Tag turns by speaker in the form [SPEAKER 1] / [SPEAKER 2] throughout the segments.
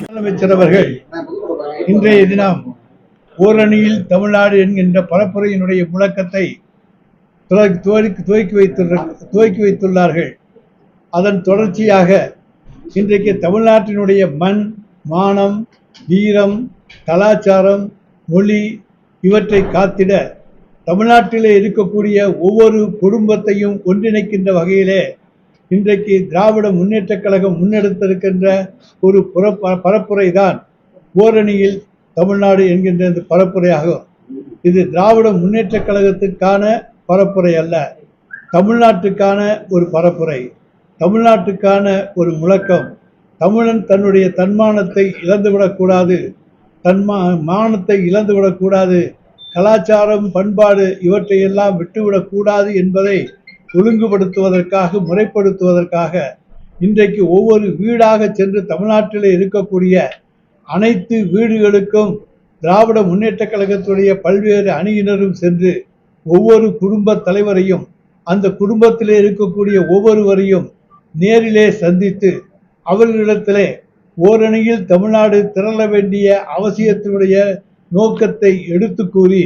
[SPEAKER 1] முதலமைச்சர் அவர்கள் இன்றைய தினம் ஓரணியில் தமிழ்நாடு என்கின்ற பரப்புரையினுடைய முழக்கத்தை துவக்கி- துவக்கி துவக்கி வைத்துள்ள துவக்கி வைத்துள்ளார்கள். அதன் தொடர்ச்சியாக இன்றைக்கு தமிழ்நாட்டினுடைய மண் மானம் வீரம் கலாச்சாரம் மொழி இவற்றை காத்திட தமிழ்நாட்டிலே இருக்கக்கூடிய ஒவ்வொரு குடும்பத்தையும் ஒன்றிணைக்கின்ற வகையிலே இன்றைக்கு திராவிட முன்னேற்றக் கழகம் முன்னெடுத்திருக்கின்ற ஒரு புற பரப்புரை தான் ஓரணியில் தமிழ்நாடு என்கின்ற இந்த பரப்புரையாகும். இது திராவிட முன்னேற்றக் கழகத்துக்கான பரப்புரை அல்ல தமிழ்நாட்டுக்கான ஒரு பரப்புரை தமிழ்நாட்டுக்கான ஒரு முழக்கம். தமிழன் தன்னுடைய தன்மானத்தை இழந்துவிடக்கூடாது தன்மா மானத்தை இழந்துவிடக்கூடாது கலாச்சாரம் பண்பாடு இவற்றையெல்லாம் விட்டுவிடக்கூடாது என்பதை ஒழுங்குபடுத்துவதற்காக முறைப்படுத்துவதற்காக இன்றைக்கு ஒவ்வொரு வீடாக சென்று தமிழ்நாட்டில் இருக்கக்கூடிய அனைத்து வீடுகளுக்கும் திராவிட முன்னேற்றக் கழகத்துடைய பல்வேறு அணியினரும் சென்று ஒவ்வொரு குடும்ப தலைவரையும் அந்த குடும்பத்திலே இருக்கக்கூடிய ஒவ்வொருவரையும் நேரிலே சந்தித்து அவர்களிடத்திலே ஓரணியில் தமிழ்நாடு திரள வேண்டிய அவசியத்தினுடைய நோக்கத்தை எடுத்து கூறி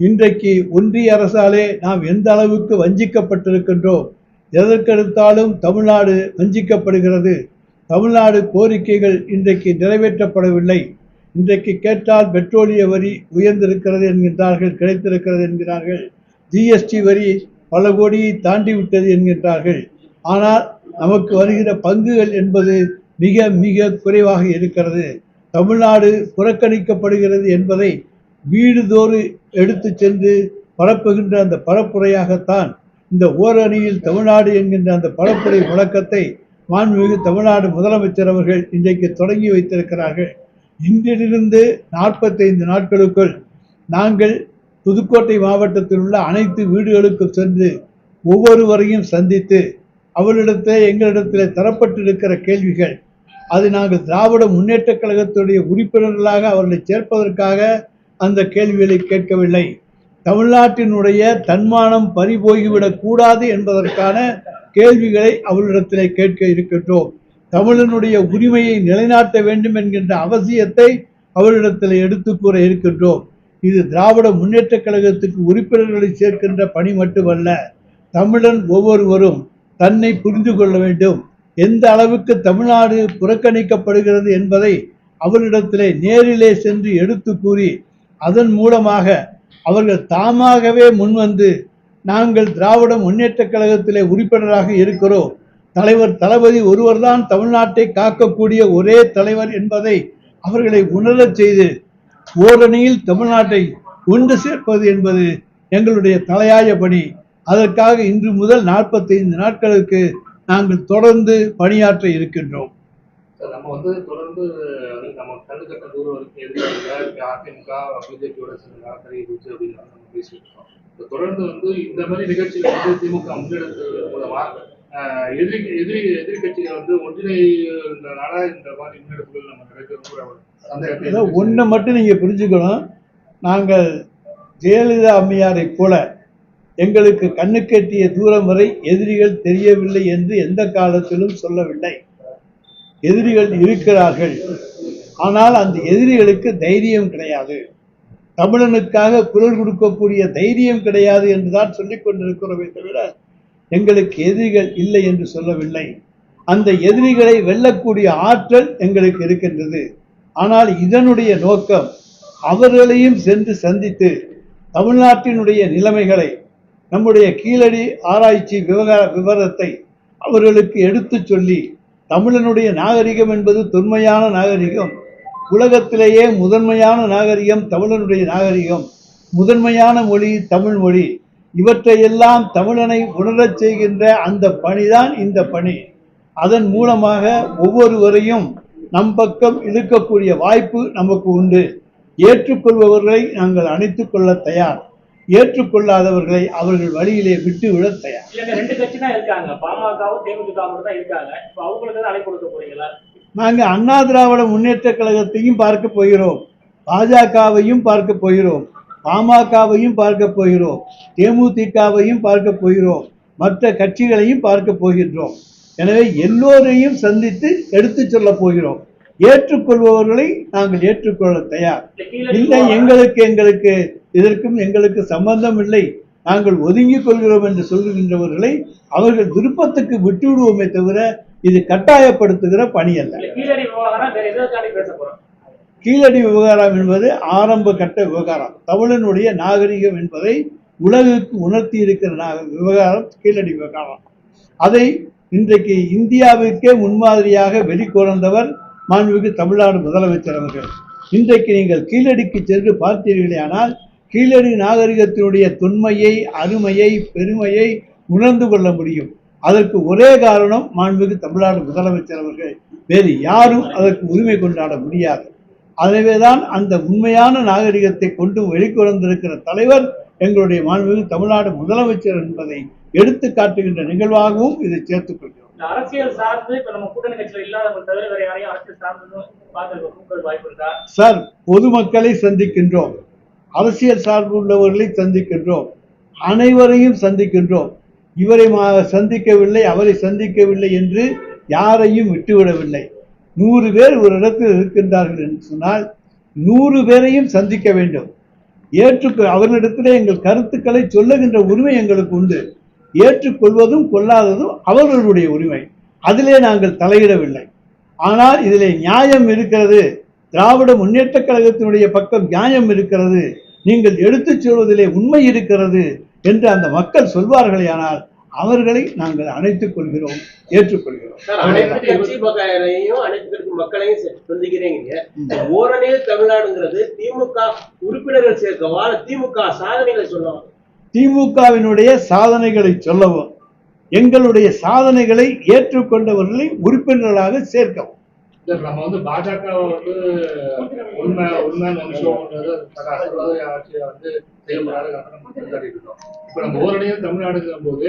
[SPEAKER 1] இன்றைக்கு ஒன்றிய அரசாலே நாம் எந்த அளவுக்கு வஞ்சிக்கப்பட்டிருக்கின்றோம் எதற்கெடுத்தாலும் தமிழ்நாடு வஞ்சிக்கப்படுகிறது தமிழ்நாடு கோரிக்கைகள் இன்றைக்கு நிறைவேற்றப்படவில்லை இன்றைக்கு கேட்டால் பெட்ரோலிய வரி உயர்ந்திருக்கிறது என்கின்றார்கள் கிடைத்திருக்கிறது என்கிறார்கள் ஜிஎஸ்டி வரி பல கோடியை தாண்டி விட்டது என்கின்றார்கள் ஆனால் நமக்கு வருகிற பங்குகள் என்பது மிக மிக குறைவாக இருக்கிறது. தமிழ்நாடு புறக்கணிக்கப்படுகிறது என்பதை வீடுதோறு எடுத்து சென்று பரப்புகின்ற அந்த பரப்புரையாகத்தான் இந்த ஓரணியில் தமிழ்நாடு என்கின்ற அந்த பரப்புரை முழக்கத்தை மாண்புமிகு தமிழ்நாடு முதலமைச்சர் அவர்கள் இன்றைக்கு தொடங்கி வைத்திருக்கிறார்கள். இன்றிலிருந்து நாற்பத்தைந்து நாட்களுக்குள் நாங்கள் புதுக்கோட்டை மாவட்டத்தில் உள்ள அனைத்து வீடுகளுக்கும் சென்று ஒவ்வொருவரையும் சந்தித்து அவர்களிடத்தில் எங்களிடத்தில் தரப்பட்டிருக்கிற கேள்விகள் அது நாங்கள் திராவிட முன்னேற்றக் கழகத்துடைய உறுப்பினர்களாக அவர்களை சேர்ப்பதற்காக அந்த கேள்விகளை கேட்கவில்லை. தமிழ்நாட்டினுடைய தன்மானம் பறிபோகிவிடக் கூடாது என்பதற்கான கேள்விகளை அவர்களிடத்திலே கேட்க இருக்கின்றோம். தமிழனுடைய உரிமையை நிலைநாட்ட வேண்டும் என்கின்ற அவசியத்தை அவர்களிடத்தில் எடுத்து கூற இருக்கின்றோம். இது திராவிட முன்னேற்றக் கழகத்துக்கு உறுப்பினர்களை சேர்க்கின்ற பணி மட்டுமல்ல தமிழன் ஒவ்வொருவரும் தன்னை புரிந்து கொள்ள வேண்டும். எந்த அளவுக்கு தமிழ்நாடு புறக்கணிக்கப்படுகிறது என்பதை அவரிடத்திலே நேரிலே சென்று எடுத்து கூறி அதன் மூலமாக அவர்கள் தாமாகவே முன்வந்து நாங்கள் திராவிட முன்னேற்றக் கழகத்திலே உறுப்பினராக இருக்கிறோம். தலைவர் தளபதி ஒருவர்தான் தமிழ்நாட்டை காக்கக்கூடிய ஒரே தலைவர் என்பதை அவர்களை உணரச் செய்து ஓரணியில் தமிழ்நாட்டை ஒன்று சேர்ப்பது என்பது எங்களுடைய தலையாய பணி. அதற்காக இன்று முதல் நாற்பத்தைந்து நாட்களுக்கு நாங்கள் தொடர்ந்து பணியாற்ற இருக்கின்றோம்.
[SPEAKER 2] நம்ம வந்து தொடர்ந்து நம்ம கண்ணுக்கட்ட தூரம் வரைக்கும் அதிமுக பிஜேபியோட சேர்ந்து நடத்தறி இருந்துச்சு அப்படின்னு நம்ம பேசிட்டு இருக்கோம். தொடர்ந்து வந்து இந்த மாதிரி நிகழ்ச்சிகள் வந்து திமுக முன்னெடுத்தது மூலமா எதிரி எதிரி எதிர்கட்சிகள் வந்து ஒன்றிணைந்தனால இந்த மாதிரி முன்னெடுப்புகள் நம்ம
[SPEAKER 1] அதாவது ஒன்றை மட்டும் நீங்கள் புரிஞ்சுக்கணும். நாங்கள் ஜெயலலிதா அம்மையாரை போல எங்களுக்கு கண்ணுக்கெட்டிய தூரம் வரை எதிரிகள் தெரியவில்லை என்று எந்த காலத்திலும் சொல்லவில்லை. எதிரிகள் இருக்கிறார்கள். ஆனால் அந்த எதிரிகளுக்கு தைரியம் கிடையாது. தமிழனுக்காக குரல் கொடுக்கக்கூடிய தைரியம் கிடையாது என்றுதான் சொல்லிக் கொண்டிருக்கிறோமே தவிர எங்களுக்கு எதிரிகள் இல்லை என்று சொல்லவில்லை. அந்த எதிரிகளை வெல்லக்கூடிய ஆற்றல் எங்களுக்கு இருக்கின்றது. ஆனால் இதனுடைய நோக்கம் அவர்களையும் சென்று சந்தித்து தமிழ்நாட்டினுடைய நிலைமைகளை நம்முடைய கீழடி ஆராய்ச்சி விவகார விவரத்தை அவர்களுக்கு எடுத்துச் சொல்லி தமிழனுடைய நாகரிகம் என்பது தொன்மையான நாகரிகம் உலகத்திலேயே முதன்மையான நாகரிகம் தமிழனுடைய நாகரிகம் முதன்மையான மொழி தமிழ் மொழி. இவற்றையெல்லாம் தமிழனை உணரச் செய்கின்ற அந்த பணிதான் இந்த பணி. அதன் மூலமாக ஒவ்வொருவரையும் நம் பக்கம் இழுக்கக்கூடிய வாய்ப்பு நமக்கு உண்டு. ஏற்றுக்கொள்பவர்களை நாங்கள் அணைத்துக் கொள்ள தயார். ஏற்றுக்கொள்ளாதவர்களை அவர்கள் வழியிலே விட்டு விட தயார் நாங்கள் அண்ணா திராவிட முன்னேற்ற கழகத்தையும் பார்க்க போகிறோம். பாஜகவையும் பார்க்க போகிறோம். பாமகவையும் பார்க்க போகிறோம். தேமுதிகவையும் பார்க்க போகிறோம். மற்ற கட்சிகளையும் பார்க்க போகின்றோம். எனவே எல்லோரையும் சந்தித்து எடுத்துச் சொல்ல போகிறோம். ஏற்றுக்கொள்பவர்களை நாங்கள் ஏற்றுக்கொள்ள தயார்.
[SPEAKER 3] இல்லை
[SPEAKER 1] எங்களுக்கு எங்களுக்கு இதற்கும் எங்களுக்கு சம்பந்தம் இல்லை நாங்கள் ஒதுங்கிக் கொள்கிறோம் என்று சொல்லுகின்றவர்களை அவர்கள் விருப்பத்துக்கு விட்டு விடுவோமே தவிர இது கட்டாயப்படுத்துகிற பணி அல்ல.
[SPEAKER 3] கீழடி விவகாரம்
[SPEAKER 1] என்பது ஆரம்ப கட்ட விவகாரம். தமிழனுடைய நாகரிகம் என்பதை உலகுக்கு உணர்த்தி இருக்கிற விவகாரம் கீழடி விவகாரம். அதை இன்றைக்கு இந்தியாவிற்கே முன்மாதிரியாக வெளிக்கொணர்ந்தவர் மாண்புமிகு தமிழ்நாடு முதலமைச்சர் அவர்கள். இன்றைக்கு நீங்கள் கீழடிக்கு சென்று பார்த்தீர்களேயானால் கீழடி நாகரிகத்தினுடைய தொன்மையை அருமையை பெருமையை உணர்ந்து கொள்ள முடியும். அதற்கு ஒரே காரணம் மாண்புமிகு தமிழ்நாடு முதலமைச்சர் அவர்கள். வேறு யாரும் அதற்கு உரிமை கொண்டாட முடியாது. எனவேதான் அந்த உண்மையான நாகரிகத்தை கொண்டு வெளிக்கொணர்ந்திருக்கிற தலைவர் எங்களுடைய மாண்புமிகு தமிழ்நாடு முதலமைச்சர் என்பதை எடுத்து காட்டுகின்ற நிகழ்வாகவும் இதை சேர்த்துக் கொள்கிறோம்.
[SPEAKER 3] அரசியல் சார்ந்து இப்ப நம்ம கூட்டணி கட்சியில இல்லாதவங்க தவிர வேற யாரையும் அரசியல் சார்ந்து
[SPEAKER 1] சார் பொதுமக்களை சந்திக்கின்றோம். அரசியல் சார்பு உள்ளவர்களை சந்திக்கின்றோம். அனைவரையும் சந்திக்கின்றோம். இவரை சந்திக்கவில்லை அவரை சந்திக்கவில்லை என்று யாரையும் விட்டுவிடவில்லை. நூறு பேர் ஒரு இடத்தில் இருக்கின்றார்கள் என்று சொன்னால் நூறு பேரையும் சந்திக்க வேண்டும். ஏற்றுக்கொ அவர்களிடத்திலே எங்கள் கருத்துக்களை சொல்லுகின்ற உரிமை எங்களுக்கு உண்டு. ஏற்றுக்கொள்வதும் கொள்ளாததும் அவர்களுடைய உரிமை. அதிலே நாங்கள் தலையிடவில்லை. ஆனால் இதிலே நியாயம் இருக்கிறது. திராவிட முன்னேற்றக் கழகத்தினுடைய பக்கம் நியாயம் இருக்கிறது. நீங்கள் எடுத்துச் சொல்வதிலே உண்மை இருக்கிறது என்று அந்த மக்கள் சொல்வார்களேயானால் அவர்களை நாங்கள் அணைத்துக் கொள்கிறோம் ஏற்றுக்கொள்கிறோம்.
[SPEAKER 4] மக்களையும் அனைத்து கட்சி மக்களையும் ச- சந்திக்கிறீங்க ஓரணிய தமிழ்நாடுங்கிறது திமுக உறுப்பினர்கள் சேர்க்கவா? திமுக சாதனைகளை சொல்லவா?
[SPEAKER 1] திமுகவினுடைய சாதனைகளை சொல்லவும் எங்களுடைய சாதனைகளை ஏற்றுக்கொண்டவர்களை உறுப்பினர்களாக சேர்க்கவும்.
[SPEAKER 2] சார் நம்ம வந்து பாஜக வந்து உண்மை உண்மை நிமிஷம்ன்றது அரசியல்வாத ஆட்சியை வந்து செய்யப்படாத நம்ம கொண்டாடிட்டு இருக்கோம். இப்போ நம்ம ஓரணியும் தமிழ்நாடுங்கிற போது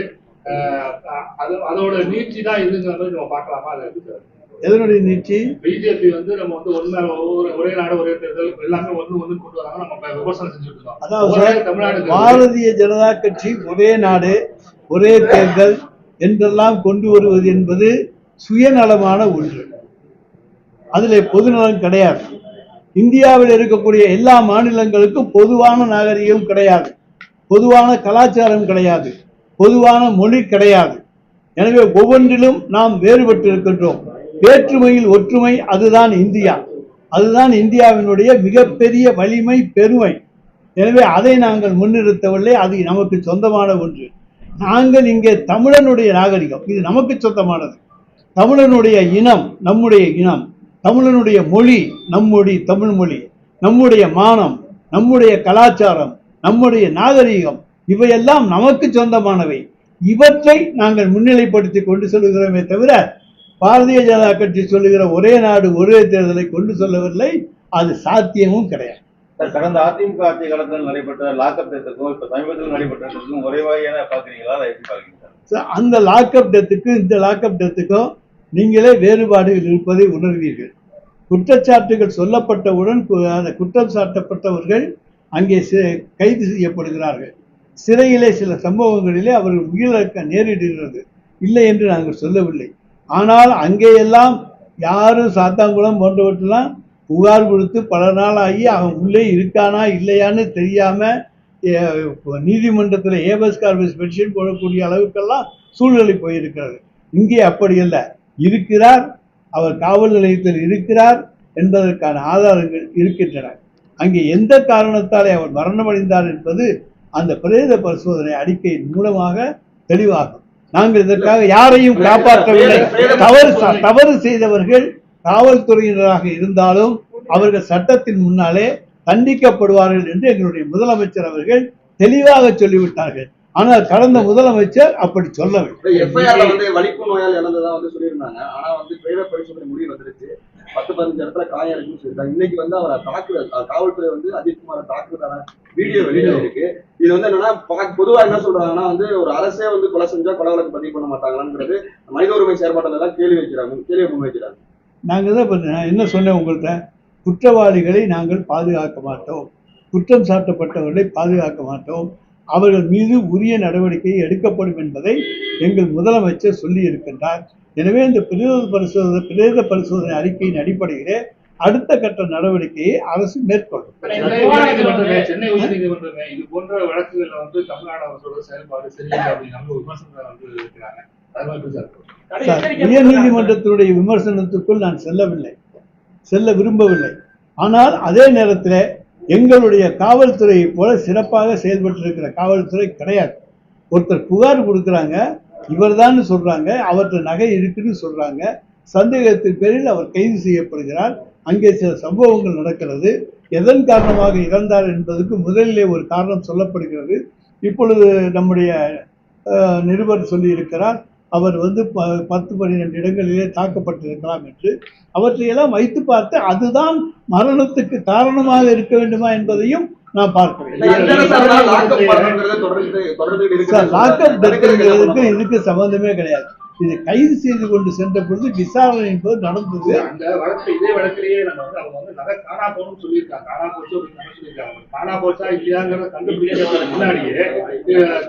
[SPEAKER 2] அது அதோட நீட்சி தான் இதுங்கிற மாதிரி நம்ம பார்க்கலாமா? அதை எப்படி சார்?
[SPEAKER 1] எதனுடைய நீட்சி?
[SPEAKER 2] பிஜேபி வந்து நம்ம வந்து உண்மை ஒவ்வொரு ஒரே நாடு ஒரே தேர்தல் எல்லாமே ஒண்ணு ஒண்ணு கொண்டு வராங்க நம்ம விமர்சனம் செஞ்சுட்டு இருக்கோம்.
[SPEAKER 1] அதாவது
[SPEAKER 2] தமிழ்நாடு
[SPEAKER 1] பாரதிய ஜனதா கட்சி ஒரே நாடு ஒரே தேர்தல் என்றெல்லாம் கொண்டு வருவது என்பது சுயநலமான ஒன்று. அதில் பொதுநலம் கிடையாது. இந்தியாவில் இருக்கக்கூடிய எல்லா மாநிலங்களுக்கும் பொதுவான நாகரிகம் கிடையாது. பொதுவான கலாச்சாரம் கிடையாது. பொதுவான மொழி கிடையாது. எனவே ஒவ்வொன்றிலும் நாம் வேறுபட்டு இருக்கின்றோம் வேற்றுமையில் ஒற்றுமை அதுதான் இந்தியா. அதுதான் இந்தியாவினுடைய மிகப்பெரிய வலிமை பெருமை. எனவே அதை நாங்கள் முன்னிறுத்தவில்லை. அது நமக்கு சொந்தமான ஒன்று. நாங்கள் இங்கே தமிழனுடைய நாகரிகம். இது நமக்கு சொந்தமானது. தமிழனுடைய இனம் நம்முடைய இனம். தமிழனுடைய மொழி நம்முடைய தமிழ் மொழி நம்முடைய மானம் நம்முடைய கலாச்சாரம் நம்முடைய நாகரிகம் இவையெல்லாம் நமக்கு சொந்தமானவை. இவற்றை நாங்கள் முன்னிலைப்படுத்தி கொண்டு செல்கிறோமே தவிர பாரதிய ஜனதா கட்சி சொல்லுகிற ஒரே நாடு ஒரே தேர்தலை கொண்டு செல்லவில்லை. அது சாத்தியமும் கிடையாது.
[SPEAKER 5] கடந்த அதிமுக ஆட்சி காலத்தில் நடைபெற்ற லாக்அப் டெத்துக்கும் இப்ப சமீபத்தில் நடைபெற்ற டெத்துக்கும் ஒரே வகையான?
[SPEAKER 1] So, அந்த லாக்அப் டெத்துக்கும் இந்த லாக்அப் டெத்துக்கும் நீங்களே வேறுபாடுகள் இருப்பதை உணர்வீர்கள். குற்றச்சாட்டுகள் சொல்லப்பட்டவுடன் அந்த குற்றம் சாட்டப்பட்டவர்கள் அங்கே கைது செய்யப்படுகிறார்கள். சிறையிலே சில சம்பவங்களிலே அவர்கள் உயிரிழக்க நேரிடுகிறது. இல்லை என்று நாங்கள் சொல்லவில்லை. ஆனால் அங்கேயெல்லாம் யாரும் சாத்தாங்குளம் போன்றவற்றெல்லாம் புகார் கொடுத்து பல நாள் ஆகி அவன் உள்ளே இருக்கானா இல்லையான்னு தெரியாமல் நீதிமன்றத்தில் ஏபஸ் கார்பஸ் பென்ஷன் போடக்கூடிய அளவுக்கெல்லாம் சூழ்நிலை போயிருக்கிறது. இங்கே அப்படி இல்லை இருக்கிறார் அவர் காவல் நிலையத்தில் இருக்கிறார் என்பதற்கான ஆதாரங்கள் இருக்கின்றன. அங்கே எந்த காரணத்தாலே அவர் மரணமடைந்தார் என்பது அந்த பிரேத பரிசோதனை அறிக்கையின் மூலமாக தெளிவாகும். நாங்கள் இதற்காக யாரையும் காப்பாற்றவில்லை. தவறு தவறு செய்தவர்கள் காவல்துறையினராக இருந்தாலும் அவர்கள் சட்டத்தின் முன்னாலே தண்டிக்கப்படுவார்கள் என்று எங்களுடைய முதலமைச்சர் அவர்கள் தெளிவாக சொல்லிவிட்டார்கள். ஆனால் கடந்த முதலமைச்சர் அப்படி சொல்லவில்லை.
[SPEAKER 6] எஃப்ஐஆர்ல வந்து வலிப்பு நோயால் இழந்ததா வந்து சொல்லியிருந்தாங்க. ஆனா வந்து பிரேத பரிசோதனை முடிவு வந்துருச்சு. பத்து பதினஞ்சு இடத்துல காயம் இருக்குன்னு சொல்லியிருக்காங்க. இன்னைக்கு வந்து அவரை அஹ் காவல்துறை வந்து அஜித்குமாரை தாக்குதலான வீடியோ வெளியில இருக்கு. இது வந்து என்னன்னா பொதுவா என்ன சொல்றாங்கன்னா வந்து ஒரு அரசே வந்து கொலை செஞ்சா கொலை வழக்கு பதிவு பண்ண மாட்டாங்களாங்கிறது மனித உரிமை செயற்பாட்டில் தான் கேள்வி வைக்கிறாங்க. கேள்வி முன்வைக்கிறாங்க
[SPEAKER 1] நாங்கள் தான் இப்ப நான் என்ன சொன்னேன் உங்கள்கிட்ட குற்றவாளிகளை நாங்கள் பாதுகாக்க மாட்டோம். குற்றம் சாட்டப்பட்டவர்களை பாதுகாக்க மாட்டோம். அவர்கள் மீது உரிய நடவடிக்கை எடுக்கப்படும் என்பதை எங்கள் முதலமைச்சர் சொல்லி இருக்கின்றார் எனவே இந்த பிரேத பரிசோதனை பிரேத பரிசோதனை அறிக்கையின் அடிப்படையிலே அடுத்த கட்ட நடவடிக்கையை அரசு மேற்கொள்ளும்.
[SPEAKER 2] சென்னை சென்னை உயர்நீதிமன்றமே இது போன்ற வழக்குகள்ல வந்து தமிழ்நாடு அரசோட செயல்பாடு சரியில்லை அப்படின்னு வந்து இருக்கிறாங்க
[SPEAKER 3] எச்சரிக்கை
[SPEAKER 1] உயர்நீதிமன்றத்தினுடைய விமர்சனத்துக்குள் நான் செல்லவில்லை. செல்ல விரும்பவில்லை. ஆனால் அதே நேரத்தில் எங்களுடைய காவல்துறையைப் போல சிறப்பாக செயல்பட்டிருக்கிற காவல்துறை கிடையாது. ஒருத்தர் புகார் கொடுக்குறாங்க இவர்தான் சொல்கிறாங்க அவர்கிட்ட நகை இருக்குன்னு சொல்கிறாங்க சந்தேகத்தின் பேரில் அவர் கைது செய்யப்படுகிறார். அங்கே சில சம்பவங்கள் நடக்கிறது. எதன் காரணமாக இறந்தார் என்பதற்கு முதலிலே ஒரு காரணம் சொல்லப்படுகிறது. இப்பொழுது நம்முடைய நிருபர் சொல்லியிருக்கிறார் அவர் வந்து ப பத்து பன்னிரெண்டு இடங்களிலே தாக்கப்பட்டிருக்கலாம் என்று அவற்றையெல்லாம் வைத்து பார்த்து அதுதான் மரணத்துக்கு காரணமாக இருக்க வேண்டுமா என்பதையும் நான் பார்க்கிறேன்.
[SPEAKER 6] லாக்அப்
[SPEAKER 1] இதுக்கு சம்பந்தமே கிடையாது. இது கைது செய்து கொண்டு சென்ற பொழுது விசாரணை என்பது நடந்தது.
[SPEAKER 2] அந்த வழக்கு இதே வழக்கிலேயே நம்ம வந்து அவங்க வந்து நகை காணா போகணும்னு சொல்லியிருக்காங்க. காணா போச்சு அப்படின்னு சொல்லியிருக்காங்க. காணா போச்சா இல்லையாங்கிறத கண்டுபிடிக்கிறதுக்கு முன்னாடியே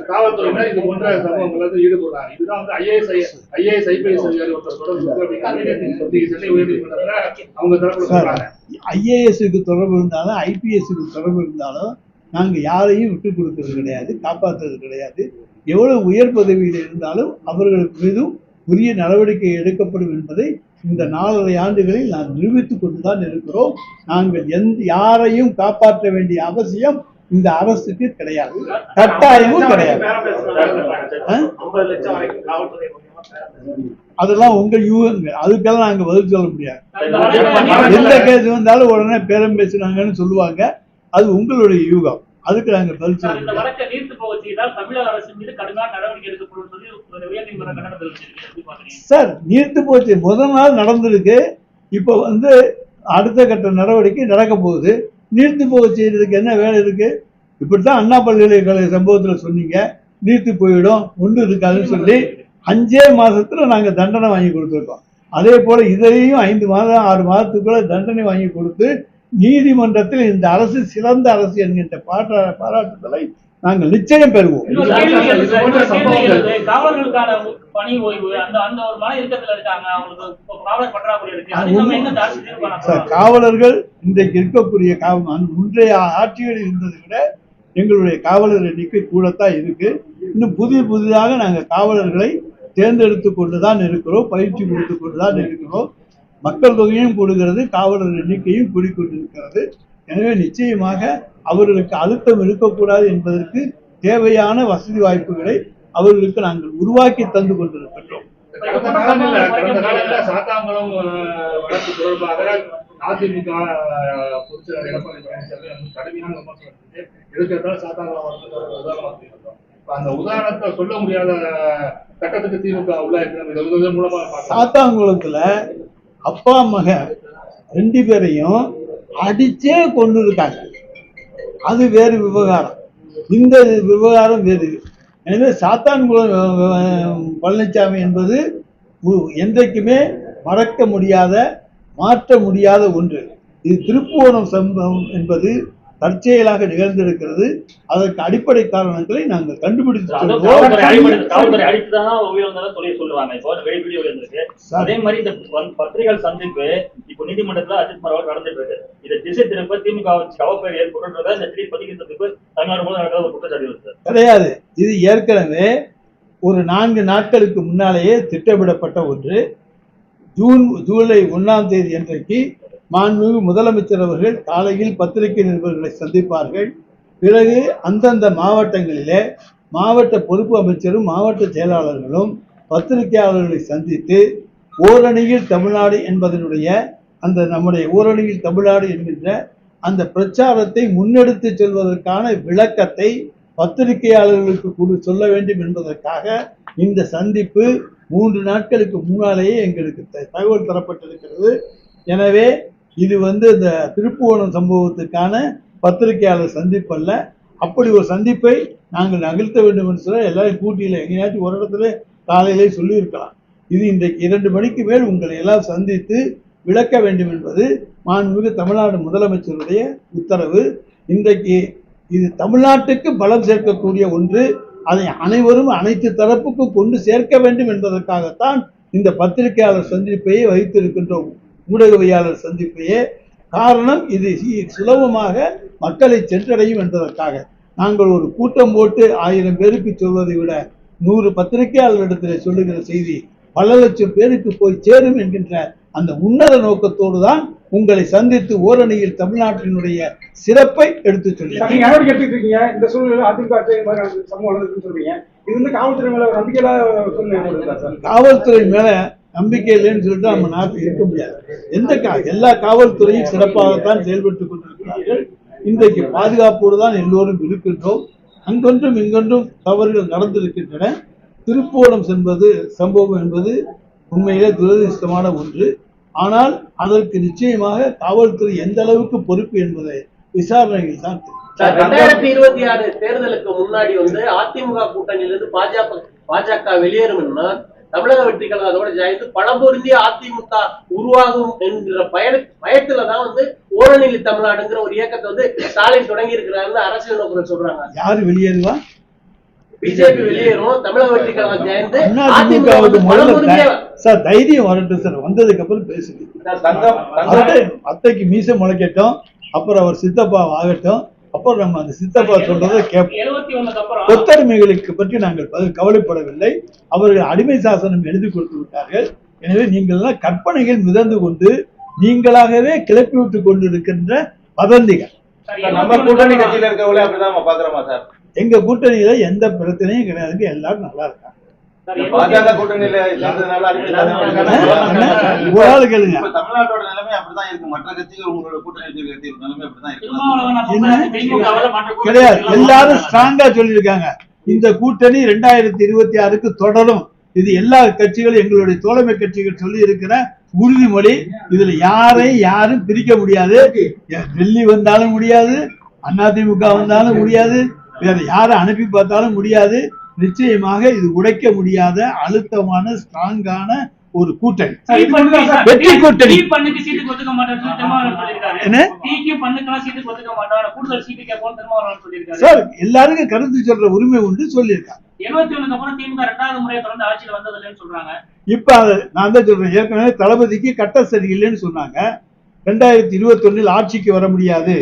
[SPEAKER 2] காவல்துறையினர் இது போன்ற சம்பவங்கள் வந்து ஈடுபடுறாங்க. இதுதான் வந்து ஐஏஎஸ் ஐஏஎஸ் ஐபிஎஸ் அதிகாரி ஒருத்தர் தொடர்பு சென்னை உயர்நீதிமன்றத்துல அவங்க தரப்புல
[SPEAKER 1] சார்
[SPEAKER 2] சொல்றாங்க.
[SPEAKER 1] ஐஏஎஸ்க்கு தொடர்பு இருந்தாலும் ஐபிஎஸ்க்கு தொடர்பு இருந்தாலும் நாங்கள் யாரையும் விட்டு கொடுக்கறது கிடையாது காப்பாற்றுறது கிடையாது. எவ்வளவு உயர் பதவியில் இருந்தாலும் அவர்களுக்கு மீதும் உரிய நடவடிக்கை எடுக்கப்படும் என்பதை இந்த நாலரை ஆண்டுகளில் நான் நிரூபித்துக் கொண்டுதான் இருக்கிறோம். நாங்கள் எந்த யாரையும் காப்பாற்ற வேண்டிய அவசியம் இந்த அரசுக்கு கிடையாது. கட்டாயமும் கிடையாது. அதெல்லாம் உங்க யூகங்கள். அதுக்கெல்லாம் நாங்கள் பதில் சொல்ல முடியாது. எந்த கேஸ் வந்தாலும் உடனே பேரம் பேசுனாங்கன்னு சொல்லுவாங்க. அது உங்களுடைய யூகம். அதுக்கு நாங்க பதில் சொல்ல
[SPEAKER 3] இந்த
[SPEAKER 1] முடியாது
[SPEAKER 3] வழக்கை நீர்த்து போக செய்தால் தமிழக அரசு மீது கடுமையான நடவடிக்கை எடுக்கப்படும் சொல்லி உயர்நீதிமன்ற கண்டனத்தில்
[SPEAKER 1] சார் நீர்த்து போச்சு. முதல் நாள் நடந்திருக்கு. இப்போ வந்து அடுத்த கட்ட நடவடிக்கை நடக்க போகுது. நீர்த்து போக செய்யறதுக்கு என்ன வேலை இருக்கு? இப்படித்தான் அண்ணா பல்கலைக்கழக சம்பவத்துல சொன்னீங்க. நீர்த்து போயிடும் ஒன்றும் இருக்காதுன்னு சொல்லி அஞ்சே மாசத்துல நாங்க தண்டனை வாங்கி கொடுத்துருக்கோம். அதே போல இதையும் ஐந்து மாதம் ஆறு மாதத்துக்குள்ள தண்டனை வாங்கி கொடுத்து நீதிமன்றத்தில் இந்த அரசு சிறந்த அரசு என்கின்ற பாரா பாராட்டுதலை நாங்கள் நிச்சயம் பெறுவோம்? காவலர்கள் இன்றைக்கு இருக்கக்கூடிய காவல் முந்தைய ஆட்சிகளில் இருந்ததை விட எங்களுடைய காவலர் எண்ணிக்கை கூடத்தான் இருக்கு. இன்னும் புதிய புதிதாக நாங்கள் காவலர்களை தேர்ந்தெடுத்து கொண்டு தான் இருக்கிறோம் பயிற்சி கொடுத்து கொண்டு தான் இருக்கிறோம். மக்கள் தொகையும் கூடுகிறது காவலர் எண்ணிக்கையும் கூடிக்கொண்டிருக்கிறது எனவே நிச்சயமாக அவர்களுக்கு அழுத்தம் இருக்கக்கூடாது என்பதற்கு தேவையான வசதி வாய்ப்புகளை அவர்களுக்கு நாங்கள் உருவாக்கி தந்து கொண்டிருக்கின்றோம்
[SPEAKER 2] சாத்தாங்குளம் வழக்கு தொடர்பாக அதிமுக அஹ், பொதுச் செயலாளர் எடப்பாடி பழனிசாமி வந்து கடுமையான விமர்சனம் செஞ்சு எதுக்கெடுத்தாலும் சாத்தாங்குளம் வழக்கு ஒரு உதாரணமா சொல்லியிருந்தோம். இப்ப அந்த உதாரணத்தை சொல்ல முடியாத கட்டத்துக்கு திமுக உள்ள இருக்கிற இந்த இதன் மூலமா.
[SPEAKER 1] சாத்தாங்குளத்துல அப்பா மக ரெண்டு பேரையும் அடிச்சே கொண்டு இருக்காங்க அது வேறு விவகாரம். இந்த விவகாரம் வேறு. எனவே சாத்தான்குளம் பழனிசாமி என்பது என்றைக்குமே மறக்க முடியாத மாற்ற முடியாத ஒன்று. இது திருப்புவனம் சம்பவம் என்பது தற்செயலாக நிகழ்ந்திருக்கிறது. அதற்கு அடிப்படை காரணங்களை நாங்கள் கண்டுபிடித்து
[SPEAKER 7] அதே மாதிரி இந்த பத்திரிகைகள் சந்திப்பு இப்போ நீதிமன்றத்துல அஜித் குமார் அவர்கள் நடந்துட்டு இருக்கு இதை திசை திருப்ப திமுக கவப்பேர் ஏற்படுறத இந்த திடீர் பத்திரிகை சந்திப்பு தமிழ்நாடு மூலம் நடக்கிற ஒரு குற்றச்சாட்டு
[SPEAKER 1] கிடையாது. இது ஏற்கனவே ஒரு நான்கு நாட்களுக்கு முன்னாலேயே திட்டமிடப்பட்ட ஒன்று. ஜூன் ஜூலை ஒன்றாம் தேதி அன்றைக்கு மாண்புமிகு முதலமைச்சர் அவர்கள் காலையில் பத்திரிகை நிருபர்களை சந்திப்பார்கள். பிறகு அந்தந்த மாவட்டங்களிலே மாவட்ட பொறுப்பு அமைச்சரும் மாவட்ட செயலாளர்களும் பத்திரிகையாளர்களை சந்தித்து ஓரணியில் தமிழ்நாடு என்பதனுடைய அந்த நம்முடைய ஓரணியில் தமிழ்நாடு என்கின்ற அந்த பிரச்சாரத்தை முன்னெடுத்து செல்வதற்கான விளக்கத்தை பத்திரிகையாளர்களுக்கு கூட சொல்ல வேண்டும் என்பதற்காக இந்த சந்திப்பு மூன்று நாட்களுக்கு முன்னாலேயே எங்களுக்கு த- தகவல் தரப்பட்டிருக்கிறது. எனவே இது வந்து இந்த திருப்புவனம் சம்பவத்துக்கான பத்திரிகையாளர் சந்திப்பு அல்ல. அப்படி ஒரு சந்திப்பை நாங்கள் நகர்த்த வேண்டும் என்று சொல்ல எல்லாரும் கூட்டியில் எங்கேயாச்சும் ஒரு இடத்துல காலையிலே சொல்லியிருக்கலாம். இது இன்றைக்கு இரண்டு மணிக்கு மேல் உங்களை எல்லாம் சந்தித்து விளக்க வேண்டும் என்பது மாண்புமிகு தமிழ்நாடு முதலமைச்சருடைய உத்தரவு. இன்றைக்கு இது தமிழ்நாட்டுக்கு பலம் சேர்க்கக்கூடிய ஒன்று. அதை அனைவரும் அனைத்து தரப்புக்கும் கொண்டு சேர்க்க வேண்டும் என்பதற்காகத்தான் இந்த பத்திரிகையாளர் சந்திப்பையே வைத்திருக்கின்றோம். ஊடகவியாளர் சந்திப்பையே காரணம் இது. சுலபமாக மக்களை சென்றடையும் என்பதற்காக. நாங்கள் ஒரு கூட்டம் போட்டு ஆயிரம் பேருக்கு சொல்வதை விட நூறு பத்திரிகையாளர்களிடத்தில் சொல்லுகிற செய்தி பல லட்சம் பேருக்கு போய் சேரும் என்கின்ற அந்த உன்னத நோக்கத்தோடு தான் உங்களை சந்தித்து ஓரணியில் தமிழ்நாட்டினுடைய சிறப்பை
[SPEAKER 8] எடுத்துட்டு இருக்கீங்க? இந்த சூழ்நிலை அதிமுக சொல்றீங்க. இது வந்து காவல்துறை மேல
[SPEAKER 1] காவல்துறை மேல நம்பிக்கை இல்லைன்னு சொல்லிட்டு நம்ம நாட்டில் இருக்க முடியாது. எந்த கா எல்லா காவல்துறையும் சிறப்பாகத்தான் செயல்பட்டு கொண்டிருக்கிறார்கள். இன்றைக்கு பாதுகாப்போடு தான் எல்லோரும் இருக்கின்றோம். அங்கொன்றும் இங்கொன்றும் தவறுகள் நடந்திருக்கின்றன. திருப்போணம் என்பது சம்பவம் என்பது உண்மையிலே துரதிருஷ்டமான ஒன்று. ஆனால் அதற்கு நிச்சயமாக காவல்துறை எந்த அளவுக்கு பொறுப்பு என்பதை விசாரணையில் தான்
[SPEAKER 4] ரெண்டாயிரத்தி இருபத்தி ஆறு தேர்தலுக்கு முன்னாடி வந்து அதிமுக கூட்டணியிலிருந்து பாஜக பாஜக வெளியேறும்னா தமிழக வெற்றி கழகம் அதோட ஜாயித்து பலம் பொருந்திய அதிமுக உருவாகும் என்கிற பய பயத்துல தான் வந்து ஓரணிலி தமிழ்நாடுங்கிற ஒரு இயக்கத்தை வந்து ஸ்டாலின் தொடங்கி இருக்கிறாருன்னு அரசியல் நோக்கம் சொல்றாங்க.
[SPEAKER 1] யார் வெளியேறுவா?
[SPEAKER 4] பிஜேபி வெளியேறும் தமிழக வெற்றி கழகம் ஜாயிந்து அதிமுக
[SPEAKER 1] அதிமுகவுக்கு முதல்ல சார் தைரியம் வரட்டும் சார். வந்ததுக்கு அப்புறம் பேசுங்க. அத்தைக்கு மீசை முளைக்கட்டும். அப்புறம் அவர் சித்தப்பா ஆகட்டும் அப்புறம் நம்ம அந்த சித்தப்பா சொல்றதை கேட்போம் கொத்தடிமைகளுக்கு பற்றி நாங்கள் பதில் கவலைப்படவில்லை. அவர்கள் அடிமை சாசனம் எழுதி கொடுத்து விட்டார்கள். எனவே நீங்கள் எல்லாம் கற்பனைகள் மிதந்து கொண்டு நீங்களாகவே கிளப்பி விட்டு கொண்டிருக்கின்ற வதந்திகள்.
[SPEAKER 5] நம்ம
[SPEAKER 3] 71
[SPEAKER 5] கூட்டணி கட்சியில இருக்கவங்களே அப்படிதான் நம்ம பாக்குறோமா சார்?
[SPEAKER 1] எங்க கூட்டணியில எந்த பிரச்சனையும் கிடையாது எல்லாரும் நல்லா இருக்காங்க.
[SPEAKER 3] சார்,
[SPEAKER 5] இந்த
[SPEAKER 3] 71
[SPEAKER 5] பாஜக கூட்டணியில தமிழ்நாட்டோட நிலைமை அப்படிதான் இருக்கு. மற்ற கட்சிகள் உங்களோட கூட்டணி நிலைமை அப்படிதான் இருக்கு.
[SPEAKER 1] கிடையாது. எல்லாரும் ஸ்ட்ராங்கா சொல்லியிருக்காங்க. இந்த கூட்டணி ரெண்டாயிரத்தி இருபத்தி ஆறுக்கு தொடரும். இது எல்லா கட்சிகளும் எங்களுடைய தோழமை கட்சிகள் சொல்லி இருக்கிற உறுதிமொழி. இதுல யாரையும் யாரும் பிரிக்க முடியாது. டெல்லி வந்தாலும் முடியாது. அதிமுக வந்தாலும் முடியாது. வேற யாரை அனுப்பி பார்த்தாலும் முடியாது. நிச்சயமாக இது உடைக்க முடியாத அழுத்தமான ஸ்ட்ராங்கான ஒரு கூட்டணி. வெற்றி சார் எல்லாருக்கும் கருத்து சொல்ற உரிமை உண்டு சொல்லியிருக்காங்க இப்ப நான் தான் சொல்றேன் ஏற்கனவே தளபதிக்கு கட்டம் சரியில்லைன்னு சொன்னாங்க. ரெண்டாயிரத்தி இருபத்தி ஒன்னில் ஆட்சிக்கு வர முடியாது.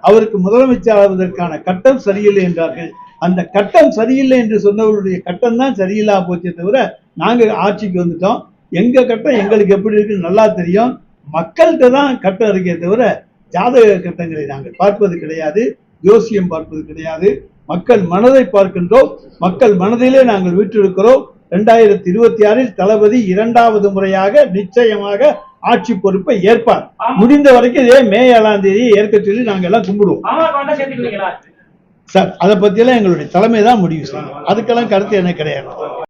[SPEAKER 1] அவருக்கு முதலமைச்சர் ஆவதற்கான கட்டம் சரியில்லை என்றார்கள். அந்த கட்டம் சரியில்லை என்று சொன்னவருடைய கட்டம் தான் சரியில்லா போச்சே தவிர நாங்க ஆட்சிக்கு வந்துட்டோம். எங்க கட்டம் எங்களுக்கு எப்படி இருக்குன்னு நல்லா தெரியும். மக்கள்கிட்ட தான் கட்டம் இருக்கே தவிர ஜாதக கட்டங்களை நாங்கள் பார்ப்பது கிடையாது. ஜோசியம் பார்ப்பது கிடையாது. மக்கள் மனதை பார்க்கின்றோம். மக்கள் மனதிலே நாங்கள் வீற்றிருக்கிறோம். ரெண்டாயிரத்தி இருபத்தி ஆறில் தளபதி இரண்டாவது முறையாக நிச்சயமாக ஆட்சி பொறுப்பை ஏற்பார். முடிந்த வரைக்கும் இதே மே ஏழாம் தேதி ஏற்க சொல்லி நாங்க எல்லாம் கும்பிடுவோம். சார் அதை பற்றியெல்லாம் எங்களுடைய தலைமை தான் முடிவு செய்யும். அதுக்கெல்லாம் கருத்து எனக்கு கிடையாது.